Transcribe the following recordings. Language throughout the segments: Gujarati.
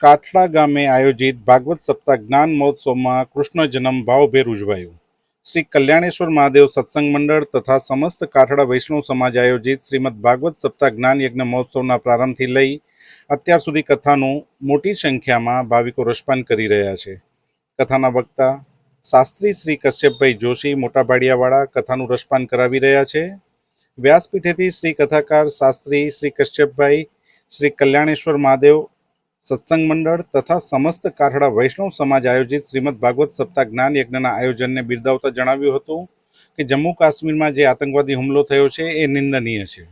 કાઠડા ગામે આયોજિત ભાગવત સપ્તાહ જ્ઞાન મહોત્સવમાં કૃષ્ણ જન્મ ભાવભેર ઉજવાયું. શ્રી કલ્યાણેશ્વર મહાદેવ સત્સંગ મંડળ તથા સમસ્ત કાઠડા વૈષ્ણવ સમાજ આયોજિત શ્રીમદ ભાગવત સપ્તાહ જ્ઞાન યજ્ઞ મહોત્સવના પ્રારંભથી લઈ અત્યાર સુધી કથાનું મોટી સંખ્યામાં ભાવિકો રસપાન કરી રહ્યા છે. કથાના વક્તા શાસ્ત્રી શ્રી કશ્યપભાઈ જોશી મોટા ભાડિયાવાળા કથાનું રસપાન કરાવી રહ્યા છે. વ્યાસપીઠેથી શ્રી કથાકાર શાસ્ત્રી શ્રી કશ્યપભાઈ, શ્રી કલ્યાણેશ્વર મહાદેવ સત્સંગ મંડળ તથા સમસ્ત કાઠડા વૈષ્ણવ સમાજ આયોજિત શ્રીમદ ભાગવત સપ્તાહ જ્ઞાન યજ્ઞના આયોજનને બિરદાવતા જણાવ્યું હતું કે જમ્મુ કાશ્મીરમાં જે આતંકવાદી હુમલો થયો છે એ નિંદનીય છે.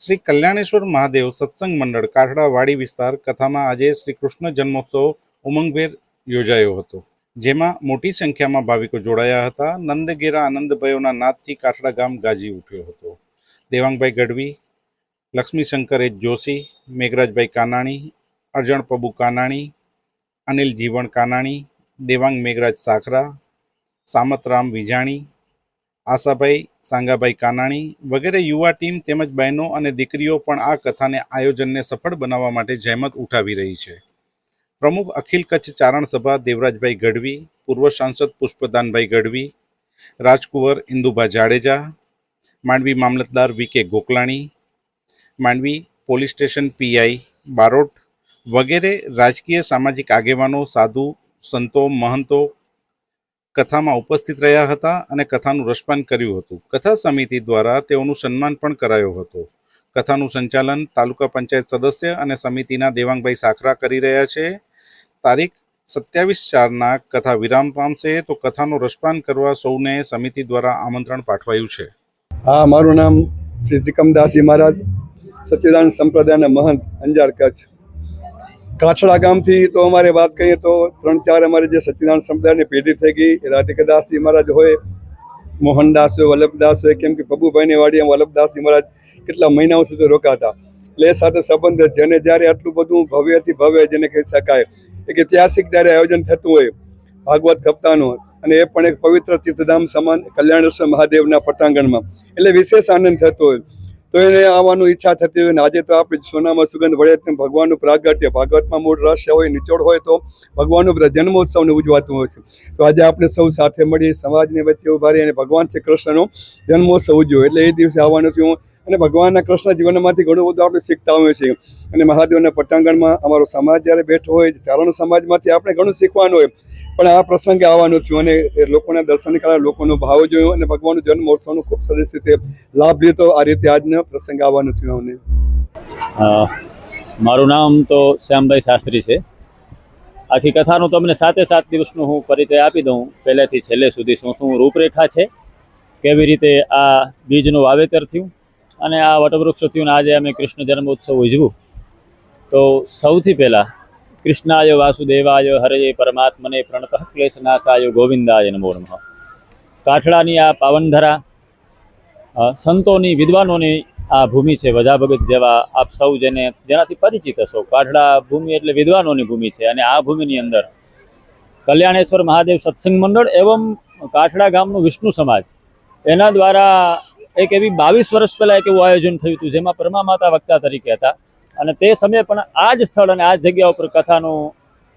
શ્રી કલ્યાણેશ્વર મહાદેવ સત્સંગ મંડળ કાઠડા વાડી વિસ્તાર કથામાં આજે શ્રી કૃષ્ણ જન્મોત્સવ ઉમંગભેર યોજાયો હતો. જેમાં મોટી સંખ્યામાં ભાવિકો જોડાયા હતા. નંદગેરા આનંદભાઈઓના નાદથી કાઠડા ગામ ગાજી ઉઠ્યો હતો. દેવાંગભાઈ ગઢવી, લક્ષ્મીશંકર એચ જોશી, મેઘરાજભાઈ કાનાણી અરજણ પબુ કાનાણી, અનિલ જીવણ કાનાણી, દેવાંગ મેઘરાજ સાખરા, સામતરામ વિજાણી, આશાભાઈ સાંગાભાઈ કાનાણી વગેરે યુવા ટીમ તેમજ બહેનો અને દીકરીઓ પણ આ કથાને આયોજનને સફળ બનાવવા માટે જહેમત ઉઠાવી રહી છે. પ્રમુખ અખિલ કચ્છ ચારણ સભા દેવરાજભાઈ ગઢવી, પૂર્વ સાંસદ પુષ્પદાનભાઈ ગઢવી, રાજકુંવર ઇન્દુભા જાડેજા, માંડવી મામલતદાર V K Gokalani, Mandvi police station PI Barot વગેરે રાજકીય, સામાજિક આગેવાનો, સાધુ, સંતો, મહંતો કથામાં ઉપસ્થિત રહ્યા હતા અને કથાનું રસપાન કર્યું હતું. કથા સમિતિ દ્વારા તેઓનું સન્માન પણ કરાયો હતો. કથાનું સંચાલન તાલુકા પંચાયત સદસ્ય અને સમિતિના દેવાંગભાઈ સાખરા કરી રહ્યા છે. તારીખ સત્યાવીસ ચારના કથા વિરામ પામશે તો કથાનું રસપાન કરવા સૌને સમિતિ દ્વારા આમંત્રણ પાઠવાયું છે. હા, મારું નામ શ્રી ત્રિકમદાસજી મહારાજ, સચ્ચિદાનંદ સંપ્રદાયના મહંત અંજાર કચ્છ. કાછડા ગામથી તો અમારે વાત કરીએ તો ત્રણ ચાર અમારી જે સત્યનારાયણ સંપ્રદાયની પેઢી થઈ ગઈ રાધિકાદાસજી મહારાજ હોય, મોહનદાસ હોય, વલ્લભદાસ હોય, કેમ કે પબુભાઈની વાડી વલ્લભદાસજી મહારાજ કેટલા મહિનાઓ સુધી રોકાતા. એટલે સાથે સંબંધ જેને જ્યારે આટલું બધું ભવ્યથી ભવ્ય જેને કહી શકાય, એક ઐતિહાસિક જ્યારે આયોજન થતું હોય, ભાગવત સપ્તાહનું અને એ પણ એક પવિત્ર તીર્થધામ સમાન કલ્યાણેશ્વર મહાદેવના પટાંગણમાં. એટલે વિશેષ આનંદ થતો હોય. તો એને આવવાનું ઈચ્છા થતી હોય ને આજે તો આપણે સોનામાં સુગંધ વળે તેમ ભગવાનનું પ્રાગટ્ય, ભાગવતમાં મૂળ રહસ્ય હોય, નિચોડ હોય તો ભગવાનનું જન્મોત્સવને ઉજવાતું હોય છે. તો આજે આપણે સૌ સાથે મળી, સમાજની વચ્ચે ઊભા અને ભગવાન શ્રી કૃષ્ણનો જન્મોત્સવ ઉજવ્યો. એટલે એ દિવસે આવવાનું થયું. અને ભગવાનના કૃષ્ણ જીવનમાંથી ઘણું બધું આપણે શીખતા હોઈએ છીએ. અને મહાદેવના પટાંગણમાં અમારો સમાજ જ્યારે બેઠો હોય ચારણ સમાજમાંથી આપણે ઘણું શીખવાનું હોય. પણ આ પ્રસંગે આવવાનું થયું અને લોકોના દર્શન કર્યા લોકોનો ભાવ જોયો અને ભગવાનનો જન્મ મહોત્સવનો ખૂબ સરસ રીતે લાભ લીધો. આ રીતે આજનો પ્રસંગ આવવાનું થયું અમને. મારું નામ તો શ્યામભાઈ શાસ્ત્રી છે. આખી કથાનું તમને સાતે સાત દિવસનું હું પરિચય આપી દઉં. પહેલેથી છેલ્લે સુધી શું શું રૂપરેખા છે, કેવી રીતે આ બીજનું વાવેતર થયું અને આ વટવૃક્ષ થયું અને આજે અમે કૃષ્ણ જન્મોત્સવ ઉજવું તો સૌથી પહેલાં કૃષ્ણાય વાસુદેવાય હરે પરમાત્મને પ્રણત ક્લેશનાશાય ગોવિંદાય નમો નમઃ. કાઠડાની આ પાવનધરા સંતોની વિદ્વાનોની આ ભૂમિ છે વજા ભગત જેવા આપ સૌ જેને જેનાથી પરિચિત હશો. કાઠડા ભૂમિ એટલે વિદ્વાનોની ભૂમિ છે અને આ ભૂમિની અંદર કલ્યાણેશ્વર મહાદેવ સત્સંગ મંડળ એવમ કાઠડા ગામનું વિષ્ણુ સમાજ. એના દ્વારા એક એવી બાવીસ વર્ષ પહેલાં એક એવું આયોજન થયું હતું જેમાં પરમા માતા વક્તા તરીકે હતા. અને તે સમયે પણ આ જ સ્થળ અને આ જગ્યા ઉપર કથાનું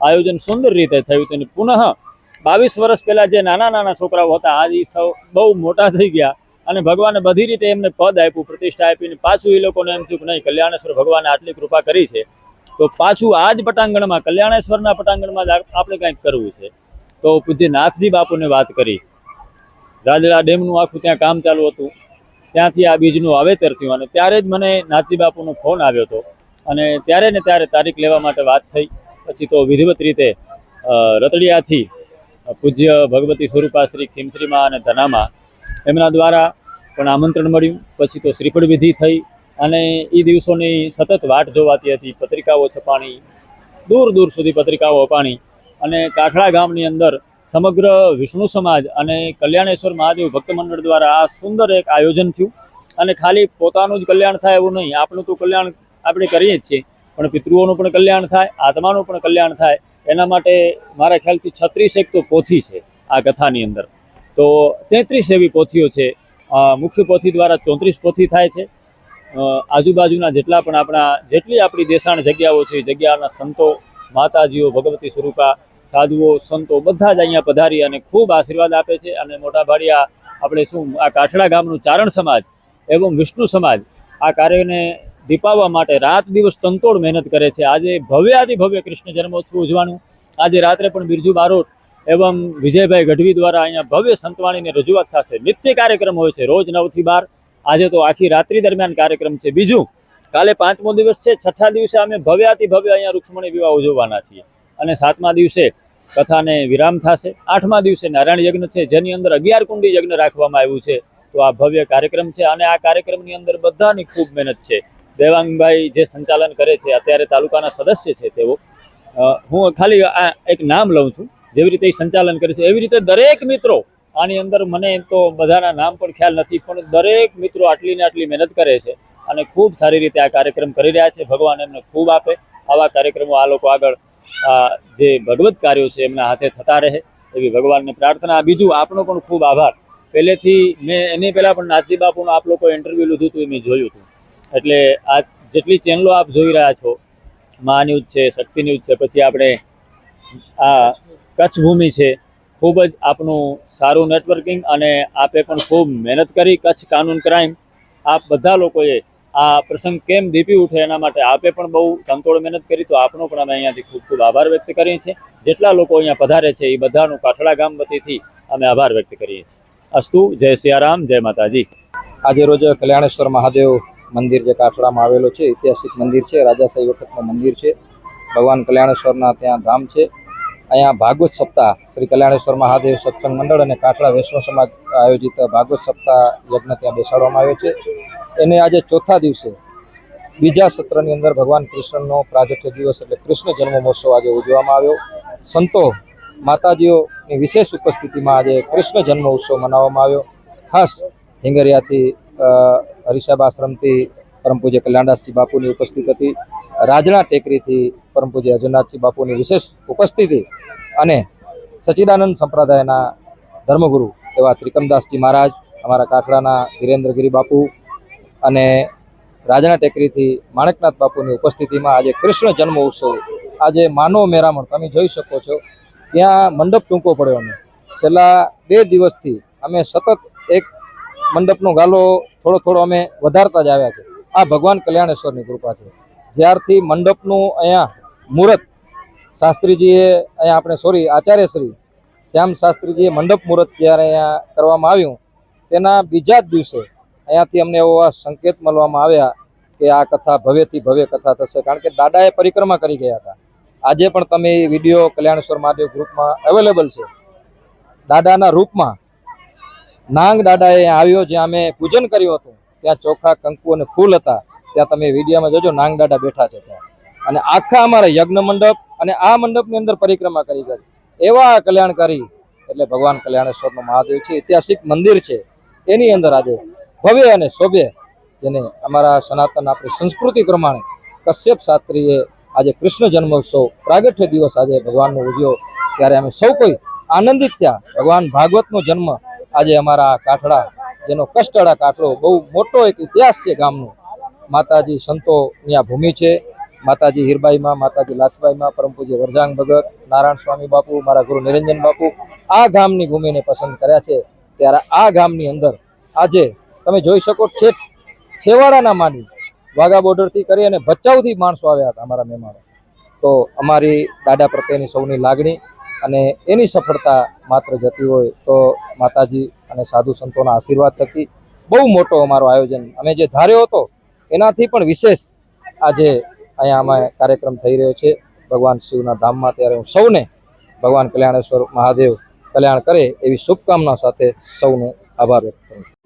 આયોજન સુંદર રીતે થયું હતું. પુનઃ બાવીસ વર્ષ પહેલાં જે નાના નાના છોકરાઓ હતા, આજ એ સૌ બહુ મોટા થઈ ગયા અને ભગવાને બધી રીતે એમને પદ આપ્યું, પ્રતિષ્ઠા આપીને પાછું એ લોકોને એમ થયું કે નહીં, કલ્યાણેશ્વર ભગવાને આટલી કૃપા કરી છે. તો પાછું આ જ પટાંગણમાં, કલ્યાણેશ્વરના પટાંગણમાં આપણે કંઈક કરવું છે. તો પૂજ્ય નાથજી બાપુને વાત કરી. રાજડા ડેમનું આખું ત્યાં કામ ચાલુ હતું. ત્યાંથી આ બીજનું વાવેતર થયું અને ત્યારે જ મને નાથજી બાપુનો ફોન આવ્યો હતો. અને ત્યારે ને ત્યારે તારીખ લેવા માટે વાત થઈ. પછી તો વિધિવત રીતે રતડિયાથી પૂજ્ય ભગવતી સ્વરૂપાશ્રી ખીમશ્રીમાં અને ધનામાં એમના દ્વારા પણ આમંત્રણ મળ્યું. પછી તો શ્રીફળ વિધિ થઈ અને એ દિવસોની સતત વાટ જોવાતી હતી. પત્રિકાઓ છપાણી, દૂર દૂર સુધી પત્રિકાઓ અપાણી અને કાઠડા ગામની અંદર સમગ્ર વિષ્ણુ સમાજ અને કલ્યાણેશ્વર મહાદેવ ભક્ત મંડળ દ્વારા આ સુંદર એક આયોજન થયું. અને ખાલી પોતાનું જ કલ્યાણ થાય એવું નહીં, આપણું તો કલ્યાણ આપણે કરીએ જ છીએ. પણ પિતૃઓનું પણ કલ્યાણ થાય, આત્માનું પણ કલ્યાણ થાય. એના માટે મારા ખ્યાલથી છત્રીસ એક તો પોથી છે આ કથાની અંદર. તો તેત્રીસ એવી પોથીઓ છે. મુખ્ય પોથી દ્વારા ચોત્રીસ પોથી થાય છે. આજુબાજુના જેટલા પણ આપણા, જેટલી આપણી દેશાણ જગ્યાઓ છે જગ્યાના સંતો, માતાજીઓ, ભગવતી સ્વરૂપા, સાધુઓ, સંતો બધા જ અહીંયા પધારી અને ખૂબ આશીર્વાદ આપે છે. અને મોટા ભાડિયા આપણે શું, આ કાઠડા ગામનું ચારણ સમાજ એવં વિષ્ણુ સમાજ, આ કાર્યને દીપાવવા માટે રાત દિવસ તંતોડ મહેનત કરે છે. આજે ભવ્યાતિ ભવ્ય કૃષ્ણ જન્મોત્સવ ઉજવાનું આજે રાત્રે પણ બિરજુ બારોટ એવમ વિજયભાઈ ગઢવી દ્વારા અહીંયા ભવ્ય સંતવાણીની રજૂઆત થશે. નિત્ય કાર્યક્રમ હોય છે રોજ નવથી બાર. આજે તો આખી રાત્રિ દરમિયાન કાર્યક્રમ છે. બીજું, કાલે પાંચમો દિવસ છે. છઠ્ઠા દિવસે અમે ભવ્યાતિ ભવ્ય અહીંયા રૂક્ષ્મણી વિવાહ ઉજવવાના છીએ. અને સાતમા દિવસે કથાને વિરામ થશે. આઠમા દિવસે નારાયણ યજ્ઞ છે. જેની અંદર અગિયાર કુંડી યજ્ઞ રાખવામાં આવ્યું છે. તો આ ભવ્ય કાર્યક્રમ છે. અને આ કાર્યક્રમની અંદર બધાની ખૂબ મહેનત છે. દેવાંગભાઈ જે સંચાલન કરે છે, અત્યારે તાલુકાના સદસ્ય છે તેઓ. હું ખાલી આ એક નામ લઉં છું, જેવી રીતે સંચાલન કરે છે. એવી રીતે દરેક મિત્રો આની અંદર મને તો બધાના નામ પણ ખ્યાલ નથી, પણ દરેક મિત્રો આટલી ને આટલી મહેનત કરે છે અને ખૂબ સારી રીતે આ કાર્યક્રમ કરી રહ્યા છે. ભગવાન એમને ખૂબ આપે. આવા કાર્યક્રમો આ લોકો આગળ જે ભગવત કાર્યો છે એમના હાથે થતા રહે. એવી ભગવાનને પ્રાર્થના. બીજું આપનો પણ ખૂબ આભાર. પહેલેથી મેં એની પહેલાં પણ નાથજી બાપુનું આપ લોકો ઇન્ટરવ્યૂ લીધું હતું એ મેં જોયું હતું. એટલે આ જેટલી ચેનલો આપ જોઈ રહ્યા છો, મા ન્યૂઝ છે, શક્તિ ન્યૂઝ છે, પછી આપણે આ કચ્છ ભૂમિ છે, ખૂબ જ આપનું સારું નેટવર્કિંગ અને આપે પણ ખૂબ મહેનત કરી કચ્છ કાનૂન ક્રાઇમ આપ બધા લોકોએ આ પ્રસંગ કેમ દીપી ઉઠે એના માટે આપે પણ બહુ તંતોડ મહેનત કરી, તો આપણો પણ અમે અહીંયાથી ખૂબ ખૂબ આભાર વ્યક્ત કરીએ છીએ. જેટલા લોકો અહીંયા પધારે છે, એ બધાનું કાઠડા ગામ વતીથી અમે આભાર વ્યક્ત કરીએ છીએ. અસ્તુ, જય સિયારામ, જય માતાજી. આજે રોજ કલ્યાણેશ્વર મહાદેવ મંદિર જે કાઠડામાં આવેલું છે, ઐતિહાસિક મંદિર છે રાજાશાહી વખતનું મંદિર છે. ભગવાન કલ્યાણેશ્વરના ત્યાં ધામ છે. અહીંયા ભાગવત સપ્તાહ, શ્રી કલ્યાણેશ્વર મહાદેવ સત્સંગ મંડળ અને કાઠડા વૈષ્ણવ સમાજ આયોજિત ભાગવત સપ્તાહ યજ્ઞ ત્યાં બેસાડવામાં આવ્યો છે. એને આજે ચોથા દિવસે બીજા સત્રની અંદર ભગવાન કૃષ્ણનો પ્રાગટ્ય દિવસ એટલે કૃષ્ણ જન્મ મહોત્સવ આજે ઉજવવામાં આવ્યો. સંતો, માતાજીઓની વિશેષ ઉપસ્થિતિમાં આજે કૃષ્ણ જન્મ ઉત્સવ મનાવવામાં આવ્યો. ખાસ હિંગરિયાથી હરિસાબ આશ્રમથી પરમ પૂજ્ય કલ્યાણદાસજી બાપુની ઉપસ્થિત હતી. રાજણા ટેકરીથી પરમ પૂજ્ય અજરનાથજી બાપુની વિશેષ ઉપસ્થિતિ અને સચિદાનંદ સંપ્રદાયના ધર્મગુરુ એવા ત્રિકમદાસજી મહારાજ, અમારા કાઠડાના ધીરેન્દ્રગીરી બાપુ અને રાજણા ટેકરીથી માણકનાથ બાપુની ઉપસ્થિતિમાં આજે કૃષ્ણ જન્મ ઉત્સવ, આજે માનવ મેરામણ, તમે જોઈ શકો છો. ત્યાં મંડપ ટૂંકો પડ્યો અમે. છેલ્લા બે દિવસથી અમે સતત એક મંડપનો ગાલો થોડો થોડો અમે વધારતા જ આવ્યા છે. આ ભગવાન કલ્યાણેશ્વરની કૃપા છે. જ્યારથી મંડપનું અહીંયા મુહૂર્ત શાસ્ત્રીજીએ અહીંયા આપણે સોરી આચાર્યશ્રી શ્યામ શાસ્ત્રીજીએ મંડપ મુહૂર્ત જ્યારે અહીંયા કરવામાં આવ્યું, તેના બીજા જ દિવસે અહીંયાથી અમને એવો આ સંકેત મળવામાં આવ્યા કે આ કથા ભવ્યથી ભવ્ય કથા થશે. કારણ કે દાદાએ પરિક્રમા કરી ગયા હતા. આજે પણ તમે એ વીડિયો કલ્યાણેશ્વર મહાદેવ ગ્રુપમાં અવેલેબલ છે. દાદાના રૂપમાં નાંગ દાદાએ આવ્યો જ્યાં અમે પૂજન કર્યું હતું. ત્યાં ચોખા, કંકુ અને ફૂલ હતા. ત્યાં તમે વિડીયોમાં જોજો, નાંગ દાદા બેઠા છે ત્યાં. અને આખા અમારા યજ્ઞ મંડપ અને આ મંડપની અંદર પરિક્રમા કરી ગઈ એવા કલ્યાણકારી, એટલે ભગવાન કલ્યાણેશ્વરનું મહાદેવ છે, ઐતિહાસિક મંદિર છે. એની અંદર આજે ભવ્ય અને શોભ્ય જેને અમારા સનાતન આપણી સંસ્કૃતિ પ્રમાણે કશ્યપ શાસ્ત્રીએ આજે કૃષ્ણ જન્મોત્સવ પ્રાગટ્ય દિવસ આજે ભગવાનનો ઉજવ્યો. ત્યારે અમે સૌ કોઈ આનંદિત થયા. ભગવાન ભાગવતનો જન્મ આજે અમારા કાઠડા જેનો કષ્ટડા કાઠડો બહુ મોટો એક ઇતિહાસ છે ગામનો. માતાજી સંતોની આ ભૂમિ છે. માતાજી હીરબાઈમાં, માતાજી લાછબાઈમાં પરમ પૂજ્ય વરજાંગ ભગત, નારાયણ સ્વામી બાપુ, મારા ગુરુ નિરંજન બાપુ આ ગામની ભૂમિને પસંદ કર્યા છે. ત્યારે આ ગામની અંદર આજે તમે જોઈ શકો છેવાડાના માની વાઘા બોર્ડરથી કરી અને ભચાઉથી માણસો આવ્યા હતા અમારા મહેમાનો. તો અમારી દાદા પ્રત્યેની સૌની લાગણી અને એની સફળતા માત્ર જતી હોય તો માતાજી અને સાધુ સંતોના આશીર્વાદ થકી બહુ મોટો અમારો આયોજન. અમે જે ધાર્યો હતો, એનાથી પણ વિશેષ આજે અહીંયા અમે કાર્યક્રમ થઈ રહ્યો છે. ભગવાન શિવના ધામમાં ત્યારે હું સૌને, ભગવાન કલ્યાણેશ્વર મહાદેવ કલ્યાણ કરે એવી શુભકામના સાથે સૌનો આભાર વ્યક્ત કરું